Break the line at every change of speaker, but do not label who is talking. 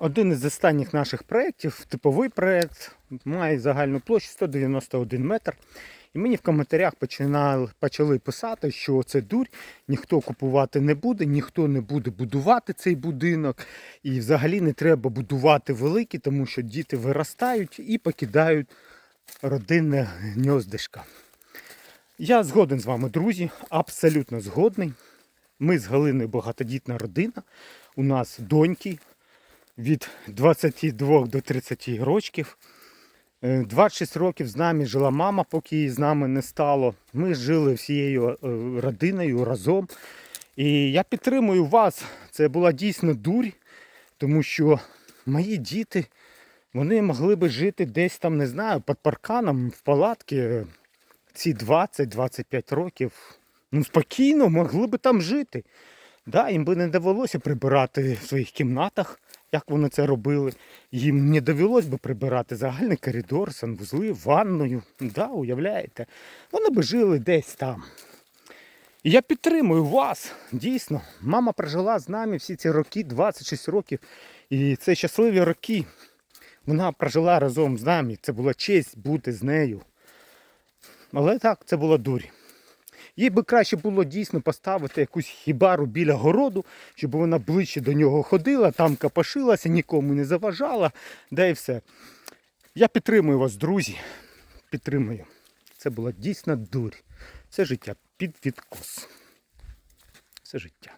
Один із останніх наших проєктів, типовий проєкт, має загальну площу 191 метр. І мені в коментарях починали, почали писати, що це дурь, ніхто купувати не буде, ніхто не буде будувати цей будинок. І взагалі не треба будувати великий, тому що діти виростають і покидають родинне гніздишко. Я згоден з вами, друзі, абсолютно згодний. Ми з Галиною багатодітна родина. У нас доньки від 22 до 30 років. Е, 26 років з нами жила мама, поки її з нами не стало. Ми жили всією е, родиною разом. І я підтримую вас. Це була дійсно дурь, тому що мої діти вони могли би жити десь там, не знаю, під парканом в палатці ці 20-25 років. Ну, спокійно могли би там жити. Да, їм би не довелося прибирати в своїх кімнатах, як вони це робили. Їм не довелось би прибирати загальний коридор, санвузли, ванною. Да, уявляєте? Вони би жили десь там. І я підтримую вас. Дійсно, мама прожила з нами всі ці роки, 26 років. І це щасливі роки. Вона прожила разом з нами. Це була честь бути з нею. Але так, це була дурь. Їй би краще було дійсно поставити якусь хібару біля городу, щоб вона ближче до нього ходила, там капашилася, нікому не заважала, да і все. Я підтримую вас, друзі. Підтримую. Це була дійсна дурь. Це життя під відкос. Це життя.